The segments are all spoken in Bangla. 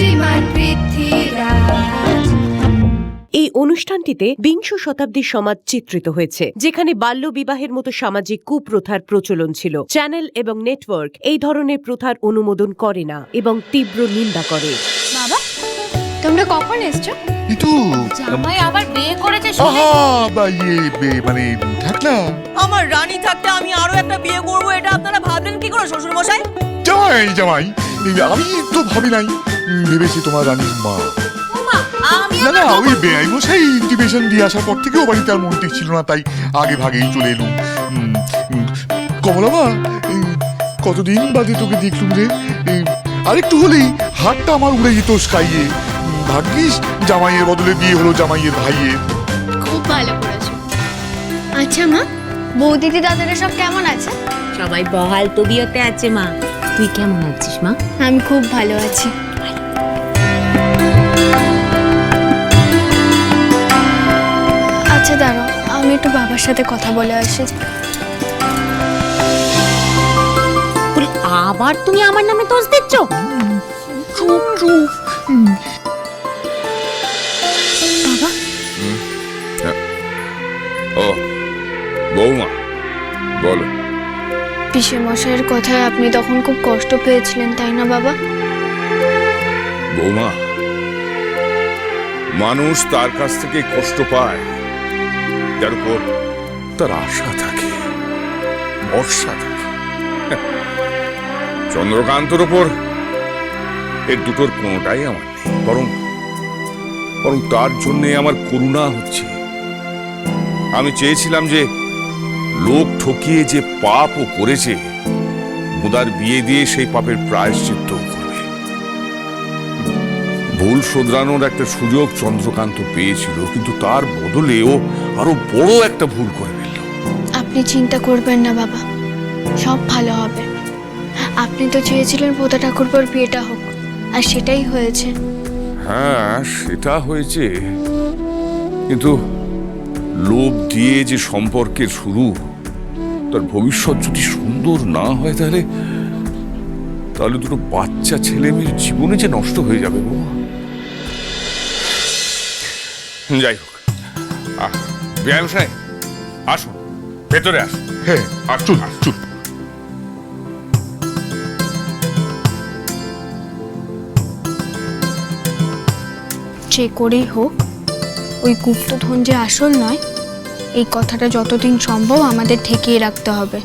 শ্রীমান পৃথ্বীরাজ। এই অনুষ্ঠানটিতে বিংশ শতাব্দীর সমাজ চিত্রিত হয়েছে যেখানে বাল্য বিবাহের মতো সামাজিক কুপ্রথার প্রচলন ছিল। চ্যানেল এবং নেটওয়ার্ক এই ধরনের প্রথার অনুমোদন করে না এবং তীব্র নিন্দা করে। বাবা তোমরা কখন এসছো? কিন্তু জামাই আবার বিয়ে করেছে শুনে? আহা বা ইয়ে বে- মানে থাক না। আমার রানী থাকতে আমি আরও একটা বিয়ে করব এটা আপনারা ভাবলেন কি করে শ্বশুর মশাই জামাই জামাই আমি তো ভাবি নাই ভেবেছি তোমার রানীর মা। আমি না না ওই বেআই মশাই ইন্টিমেশন দিয়ে আসার পর থেকে ও বাড়িতে আর মন ছিল না তাই আগে ভাগেই চলে এলুম। উম, উম, কমলা মা এই কতদিন বাদে তোকে দেখলুম রে? আরেকটু হলেই হাতটা আমার উড়ে যেত স্কাইয়ে। ভাগ্যিস জামাইয়ের বদলে বিয়ে হলো জামাইয়ের ভাইয়ের। খুব ভালো করেছ। আচ্ছা মা বৌদিদি দাদারা সব কেমন আছে? সবাই বহাল তবিয়তে আছে মা। তুই কেমন আছিস মা? আমি খুব ভালো আছি। আচ্ছা দাঁড়াও। আমি একটু বাবার সাথে কথা বলে আসি। আবার তুমি আমার নামে দোষ দিচ্ছ? চুপ চুপ। বাবা? ও বৌমা বলো। পিসে মশাইয়ের কথায় আপনি তখন খুব কষ্ট পেয়েছিলেন, তাই না বাবা? বৌমা, মানুষ তার কাছ থেকে কষ্ট পায়। যার উপর তার আশা থাকে, ভরসা থাকে। চন্দ্রকান্তর ওপর এর দুটোর কোনোটাই আমার নেই, বরং বরং তার জন্যে আমার করুণা হচ্ছে। আমি চেয়েছিলাম যে লোক ঠকিয়ে যে পাপ ও করেছে মুদার বিয়ে দিয়ে সেই পাপের প্রায়শ্চিত্ত করবে। ভুল শোধরানোর একটা সুযোগ চন্দ্রকান্ত পেয়েছিল কিন্তু তার বদলে ও আরও বড় একটা ভুল করে ফেলল। আপনি চিন্তা করবেন না বাবা সব ভালো হবে। আপনি তো চেয়েছিলেন পোতা ঠাকুরপোর বিয়েটা হোক আর সেটাই হয়েছে। হ্যাঁ সেটা হয়েছে। কিন্তু লোভ দিয়ে যে সম্পর্কের শুরু তার ভবিষ্যৎ যদি সুন্দর না হয় তাহলে তাহলে দুটো বাচ্চা ছেলে মেয়ের জীবনে যে নষ্ট হয়ে যাবে বাবা যাই হোক বেয়াই মশাই আসুন ভেতরে আসুন। হ্যাঁ আসুন, চুল আসুন। চুল যে করেই হোক ওই গুপ্তধন যে আসল নয় এই কথাটা যতদিন সম্ভব আমাদের ঠেকিয়ে রাখতে হবে।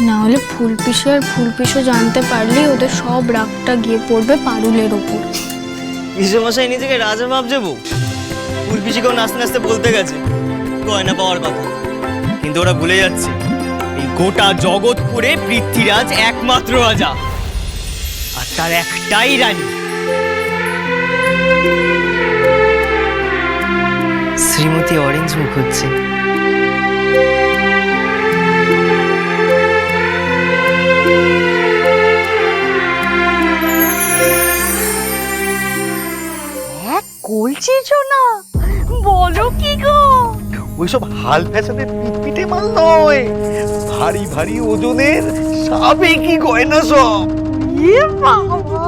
না হলে ফুলপিসু আর ফুলপিসু জানতে পারলেই ওদের সব রাগটা গিয়ে পড়বে পারুলের ওপর। মশাই নিজেকে রাজা ভাবছে বউ। উর্পিসিকেও নাচতে নাচতে বলতে গেছে, গয়না পাওয়ার কথা। কিন্তু ওরা ভুলে যাচ্ছে, এই গোটা জগৎপুরে পৃথ্বীরাজ একমাত্র রাজা, আর তার একটাই রানী। শ্রীমতী অরেঞ্জ মুখুজ্জি কইছিস না বলো কি গো? ওইসব হাল ফ্যাশনের পিটপিটে মাল নয় ভারী ভারী ওজনের সাবেকি গয়না সব। এ বাবা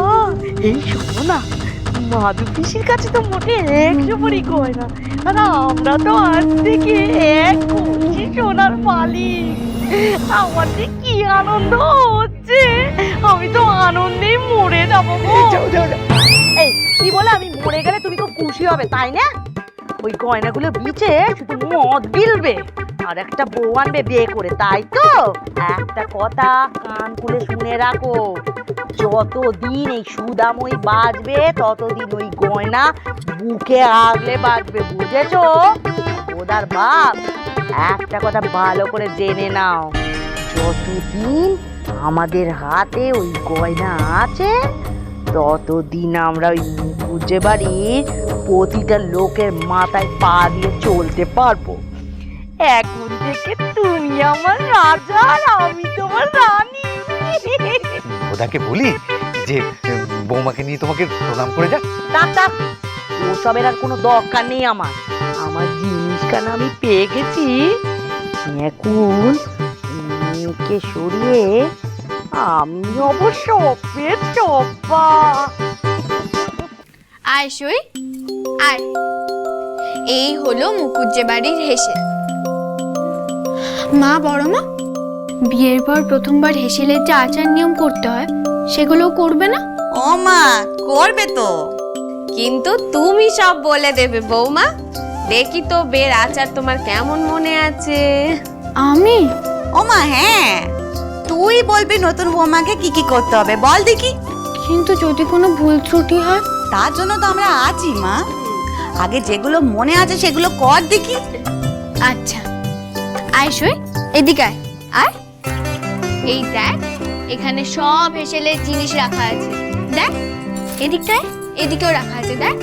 এই শোনো না মাধু পিসির কাছে তো মোটে একশো ভরি গয়না। আর আমরা তো আজ থেকে এক কোটি সোনার মালিক। আমার যে কি আনন্দ হচ্ছে। আমি তো আনন্দেই মরে যাব। এই কি বলে আমি মরে গেলে তুমি খুব খুশি হবে তাই না? ওই গয়নাগুলো বিচে শুধু মদ গিলবে আর একটা বউ আনবে বিয়ে করে তাই তো? একটা কথা কান খুলে শুনে রাখো। যতদিন এই সুদাময় বাজবে, ততদিন ওই গয়না বুকে আগলে বাজবে, বুঝেছ? ওদার বাপ, একটা কথা ভালো করে জেনে নাও। যতদিন আমাদের হাতে ওই গয়না আছে, ততদিন আমরা ওই মুখুজ্জে বাড়ির প্রতিটা লোকের মাথায় পা দিয়ে চলতে পারব। এখন থেকে তুমি আমার রাজা আর আমি তোমার রানী। ওদাকে বলি যে বৌমাকে নিয়ে তোমাকে প্রণাম করে যাক থাক ওসবের আর কোনো দরকার নেই আমার। আমার জিনিসখানা আমি পেয়ে গেছি। এখন মেয়েকে সরিয়ে আমি অবশ্য অপের চব্বা আয় সই আয়। এই হলো মুকুজ্জে বাড়ির হেসে। মা বড় মা বিয়ের পর প্রথমবার হেসেলের যে আচার নিয়ম করতে হয় সেগুলো করবে না? ও মা করবে তো। কিন্তু তুমি সব বলে দেবে বৌমা। দেখি তো বের আচার তোমার কেমন মনে আছে? আমি? ও মা হ্যাঁ। তুই বলবি নতুন বৌমাকে কি কি করতে হবে বল দেখি। কিন্তু যদি কোনো ভুল ত্রুটি হয়? তার জন্য তো আমরা আছি মা। আগে যেগুলো মনে আছে সেগুলো কর দেখি। আচ্ছা। আয় সই। এদিকে আয়। আয়। এই দেখ এখানে সব হেসেলের জিনিস রাখা আছে। দেখ এদিকটায় এদিকেও রাখা আছে দেখ।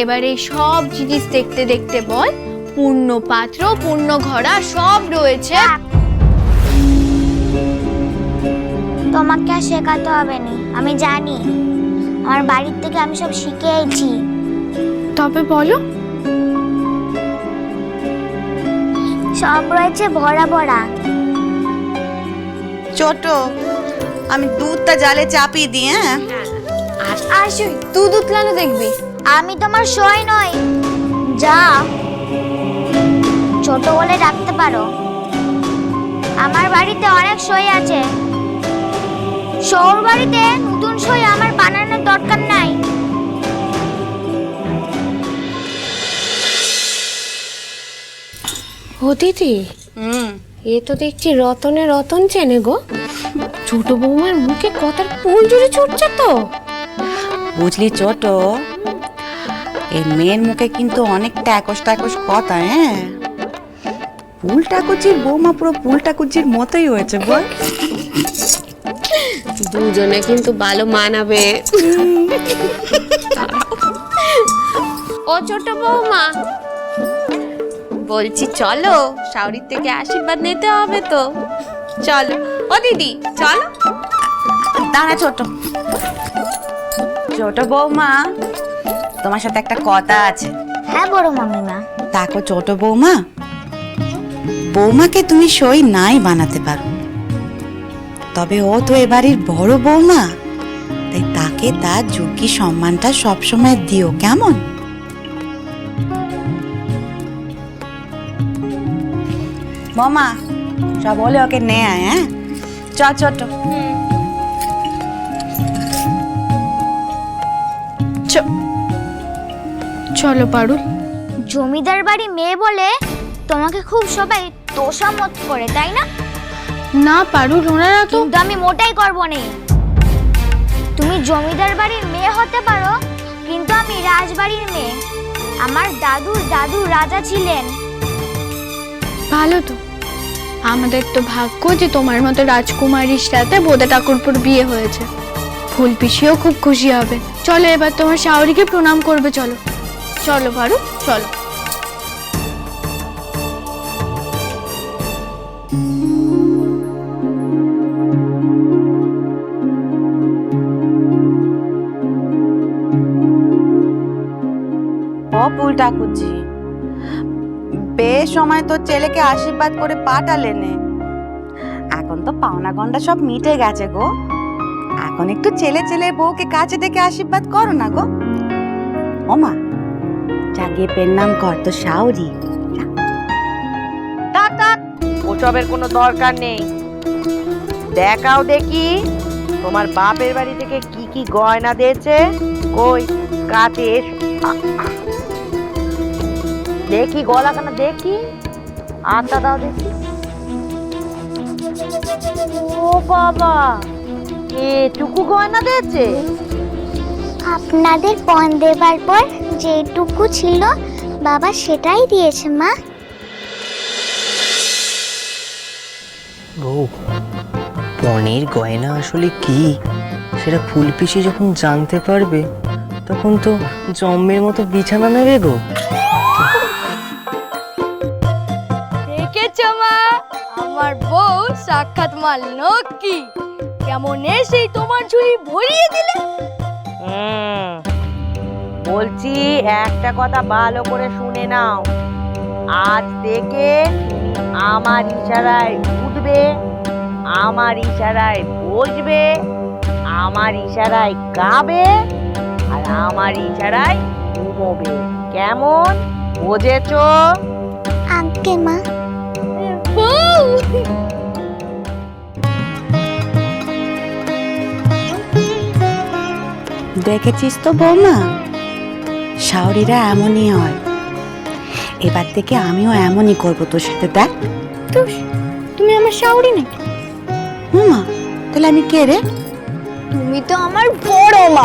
এবারে সব জিনিস দেখতে দেখতে বল পূর্ণ পাত্র পূর্ণ ঘড়া সব রয়েছে। তোমাকে আর শেখাতে হবে না আমি জানি। আমার বাড়ির থেকে আমি সব শিখে এসেছি তবে বলো। সব রয়েছে ভরা ভরা। ছোট। আমি দুধটা জালে চাপিয়ে দিই হ্যাঁ? আর সই তুই দুধলানো দেখবি। আমি তোমার সই নই। যা। ছোট বলে ডাকতে পারো। আমার বাড়িতে অনেক সই আছে। সৌর বাড়িতে নতুন সই আমার বানানোর দরকার নাই। ও দিদি। হুম। এ তো দেখছি রতনে রতন চেনে গো। ছোট বৌমার মুখে কথার পুল জুড়ে ছুটছে তো? বুঝলি ছোট এই মেয়ের মুখে কিন্তু অনেক ট্যাকস ট্যাকস কথা হ্যাঁ? পুলটা কুচির বৌমা পুরো পুলটা কুচির মতোই হয়েছে বল। দুজনে কিন্তু ভালো মানাবে। ও ছোট বৌমা বলছি চলো শাওরির থেকে আশীর্বাদ নিতে হবে তো। চলো ও দিদি চলো। দাঁড়া ছোট। ছোট বৌমা তোমার সাথে একটা কথা আছে। হ্যাঁ বড় মামিমা। তাকো ছোট বৌমা বৌমাকে তুমি সই নাই বানাতে পারো। তবে ও তো এবাড়ির বড় বৌমা তাই তাকে তার যোগ্য সম্মানটা সবসময় দিও কেমন? বৌমা সব বলে ওকে নে আয় হ্যাঁ? চ ছোট চলো। পারুল। জমিদার বাড়ি মেয়ে বলে তোমাকে খুব সবাই তোষামত করে তাই না? না পারুল ওনারা তো কিন্তু আমি মোটাই করব না। তুমি জমিদার বাড়ির মেয়ে হতে পারো কিন্তু আমি রাজবাড়ির মেয়ে। আমার দাদুর দাদু রাজা ছিলেন। ভালো তো। আমাদের তো ভাগ্য যে তোমার মতো রাজকুমারীর সাথে বোদা ঠাকুরপুর বিয়ে হয়েছে। ফুল পিসিও খুব খুশি হবে। চলো এবার তোমার শাওরিকে প্রণাম করবে, চলো। চলো পারু চলো। ও ঠাকুরজি। বেশ সময় তোর ছেলেকে আশীর্বাদ করে পাঠালেনে এখন তো পাওনা গন্ডা সব মিটে গেছে গো। এখন একটু ছেলে ছেলে বউকে কাছে থেকে আশীর্বাদ করো না গো। ওমা জাগিয়ে পেন নাম কর তো শাওরি থাক থাক, ওসবের কোনো দরকার নেই। দেখাও দেখি, তোমার বাপের বাড়ি থেকে কি কি গয়না দিয়েছে? কই, কাছে এসো। দেখি গলা গলাখানা দেখি? আটটা দাও দেখি। ও বাবা এটুকু গয়না দিয়েছে? আপনাদের পণ দেবার পর যেটুকু ছিল বাবা সেটাই দিয়েছে মা। বউ পণের গয়না আসলে কি? সেটা ফুলপিসি যখন জানতে পারবে তখন তো জম্মের মতো বিছানা নেবে গো মাল নক্কি। কেমন এসেই তোমার ঝুড়ি ভরিয়ে দিলে? বলছি একটা কথা ভালো করে শুনে নাও। আজ থেকে তুমি আমার ইশারায় উঠবে আমার ইশারায় বসবে আমার ইশারায় গাবে আর আমার ইশারায় ঘুমোবে। কেমন? বোঝেছো? আগে মা। দেখেছিস তো বৌমা? শাওরিরা এমনই হয়। এবার থেকে আমিও এমনই করব তোর সাথে দেখ। তুমি আমার শাওরি নাকি? মা তাহলে আমি কে রে? তুমি তো আমার বড় মা।